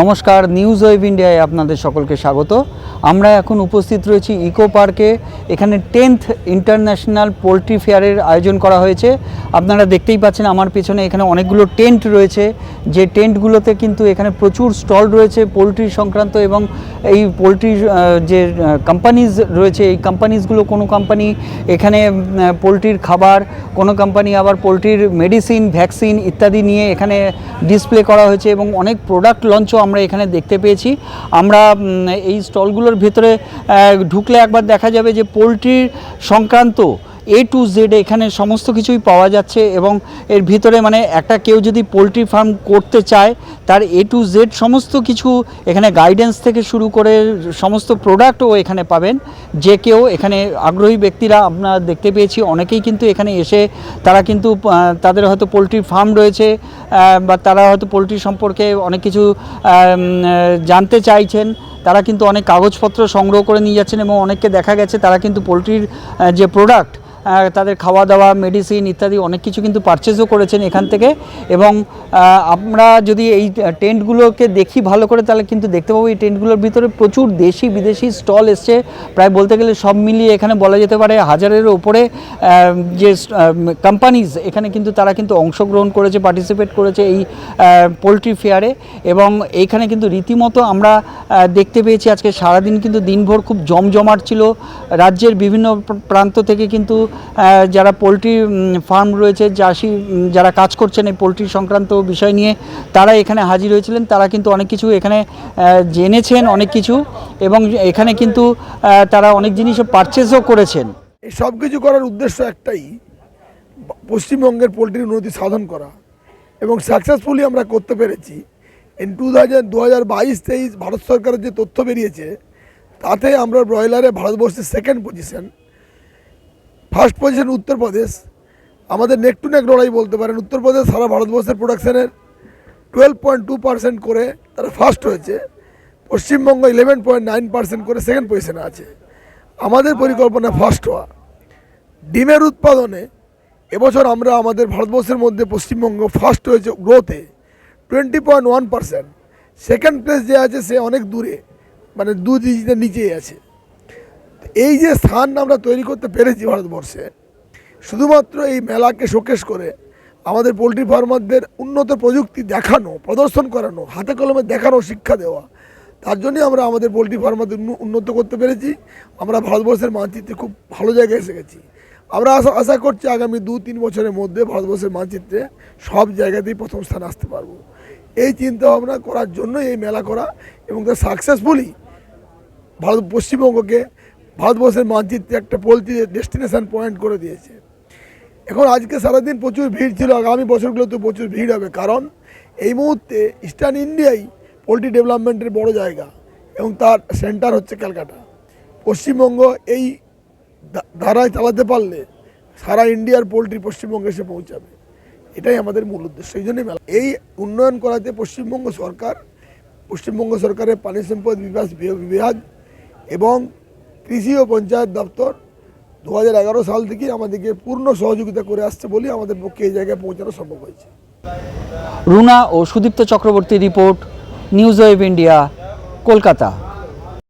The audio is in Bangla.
নমস্কার নিউজ ওয়েব ইন্ডিয়ায় আপনাদের সকলকে স্বাগত। আমরা এখন উপস্থিত রয়েছি ইকো পার্কে। এখানে টেন্থ ইন্টারন্যাশনাল পোলট্রি ফেয়ারের আয়োজন করা হয়েছে। আপনারা দেখতেই পাচ্ছেন আমার পেছনে এখানে অনেকগুলো টেন্ট রয়েছে। যে টেন্টগুলোতে কিন্তু এখানে প্রচুর স্টল রয়েছে পোলট্রি সংক্রান্ত এবং এই পোলট্রির যে কোম্পানিজ রয়েছে, এই কোম্পানিজগুলো কোনো কোম্পানি এখানে পোলট্রির খাবার, কোনো কোম্পানি আবার পোলট্রির মেডিসিন ভ্যাকসিন ইত্যাদি নিয়ে এখানে ডিসপ্লে করা হয়েছে এবং অনেক প্রোডাক্ট লঞ্চও আমরা এখানে দেখতে পেয়েছি। আমরা এই স্টলগুলোর ভেতরে ঢুকলে একবার দেখা যাবে যে পোলট্রির সংক্রান্ত এ টু জেড এখানে সমস্ত কিছুই পাওয়া যাচ্ছে এবং এর ভিতরে মানে একটা কেউ যদি পোলট্রি ফার্ম করতে চায়, তার এ টু জেড সমস্ত কিছু এখানে গাইডেন্স থেকে শুরু করে সমস্ত প্রোডাক্টও এখানে পাবেন। যে কেউ এখানে আগ্রহী ব্যক্তিরা আপনারা দেখতে পেয়েছি, অনেকেই কিন্তু এখানে এসে তারা কিন্তু তাদের হয়তো পোলট্রি ফার্ম রয়েছে বা তারা হয়তো পোলট্রি সম্পর্কে অনেক কিছু জানতে চাইছেন। তারা কিন্তু অনেক কাগজপত্র সংগ্রহ করে নিয়ে যাচ্ছেন এবং অনেককে দেখা গেছে, তারা কিন্তু পোলট্রির যে প্রোডাক্ট তাদের খাওয়া দাওয়া মেডিসিন ইত্যাদি অনেক কিছু কিন্তু পারচেজও করেছেন এখান থেকে। এবং আমরা যদি এই টেন্টগুলোকে দেখি ভালো করে, তাহলে কিন্তু দেখতে পাবো এই টেন্টগুলোর ভিতরে প্রচুর দেশি বিদেশি স্টল এসছে। প্রায় বলতে গেলে সব মিলিয়ে এখানে বলা যেতে পারে হাজারের ওপরে যে কোম্পানিজ এখানে কিন্তু তারা কিন্তু অংশগ্রহণ করেছে পার্টিসিপেট করেছে এই পোলট্রি ফেয়ারে এবং এইখানে কিন্তু রীতিমতো আমরা দেখতে পেয়েছি আজকে সারাদিন কিন্তু দিনভর খুব জমজমাট ছিল। রাজ্যের বিভিন্ন প্রান্ত থেকে কিন্তু যারা পোলট্রি ফার্ম রয়েছে, চাষি যারা কাজ করছেন এই পোলট্রি সংক্রান্ত বিষয় নিয়ে, তারা এখানে হাজির হয়েছিলেন। তারা কিন্তু অনেক কিছু এখানে জেনেছেন অনেক কিছু এবং এখানে কিন্তু তারা অনেক জিনিসও পারচেসও করেছেন। এই সব কিছু করার উদ্দেশ্য একটাই, পশ্চিমবঙ্গের পোলট্রির উন্নতি সাধন করা এবং সাকসেসফুলি আমরা করতে পেরেছি। ইন টু থাউজেন্ড দু হাজার বাইশ, তেইশ ভারত সরকারের যে তথ্য বেরিয়েছে, তাতে আমরা ব্রয়লারে ভারতবর্ষের second position first position Uttar Pradesh. আমাদের নেক টু নেক লড়াই বলতে পারেন। উত্তরপ্রদেশ সারা ভারতবর্ষের প্রোডাকশানের টুয়েলভ পয়েন্ট টু পার্সেন্ট করে তারা ফার্স্ট হয়েছে। Paschimbanga eleven point nine percent করে সেকেন্ড পজিশনে আছে। আমাদের পরিকল্পনা ফার্স্ট হওয়া। ডিমের উৎপাদনে এবছর আমরা আমাদের ভারতবর্ষের মধ্যে পশ্চিমবঙ্গ ফার্স্ট হয়েছে গ্রোথে twenty point one percent second place যে আছে সে অনেক দূরে মানে দু ডিজিটের নিচেই আছে। এই যে স্থান আমরা তৈরি করতে পেরেছি ভারতবর্ষে, শুধুমাত্র এই মেলাকে শোকেশ করে আমাদের পোলট্রি ফার্মারদের উন্নত প্রযুক্তি দেখানো, প্রদর্শন করানো, হাতে কলমে দেখানো, শিক্ষা দেওয়া, তার জন্যই আমরা আমাদের পোলট্রি ফার্মারদের উন্নত করতে পেরেছি। আমরা ভারতবর্ষের মানচিত্রে খুব ভালো জায়গায় এসে গেছি। আমরা আশা আশা করছি আগামী দু তিন বছরের মধ্যে ভারতবর্ষের মানচিত্রে সব জায়গাতেই প্রথম স্থান আসতে পারব। এই চিন্তা ভাবনা করার জন্য এই মেলা করা এবং তা সাকসেসফুলি ভারত, পশ্চিমবঙ্গকে ভারতবর্ষের মানচিত্রে একটা পোলট্রি ডেস্টিনেশন পয়েন্ট করে দিয়েছে। এখন আজকে সারাদিন প্রচুর ভিড় ছিল, আগামী বছরগুলোতে প্রচুর ভিড় হবে। কারণ এই মুহূর্তে ইস্টার্ন ইন্ডিয়াই পোলট্রি ডেভেলপমেন্টের বড় জায়গা এবং তার সেন্টার হচ্ছে ক্যালকাটা। পশ্চিমবঙ্গ এই ধারায় চালাতে পারলে সারা ইন্ডিয়ার পোলট্রি পশ্চিমবঙ্গে এসে পৌঁছাবে। এটাই আমাদের মূল উদ্দেশ্য, এই জন্যই মেলা। এই উন্নয়ন করাতে পশ্চিমবঙ্গ সরকার, পশ্চিমবঙ্গ সরকারের পানি সম্পদ বিকাশ বিভাগ- বিভাগ এবং কৃষি ও পঞ্চায়েত দপ্তর দু হাজার এগারো সাল থেকে আমাদেরকে পূর্ণ সহযোগিতা করে আসছে বলে আমাদের পক্ষে এই জায়গায় পৌঁছানো সম্ভব হয়েছে। রুনা ও Sudipta Chakraborty report, news web India, Kolkata.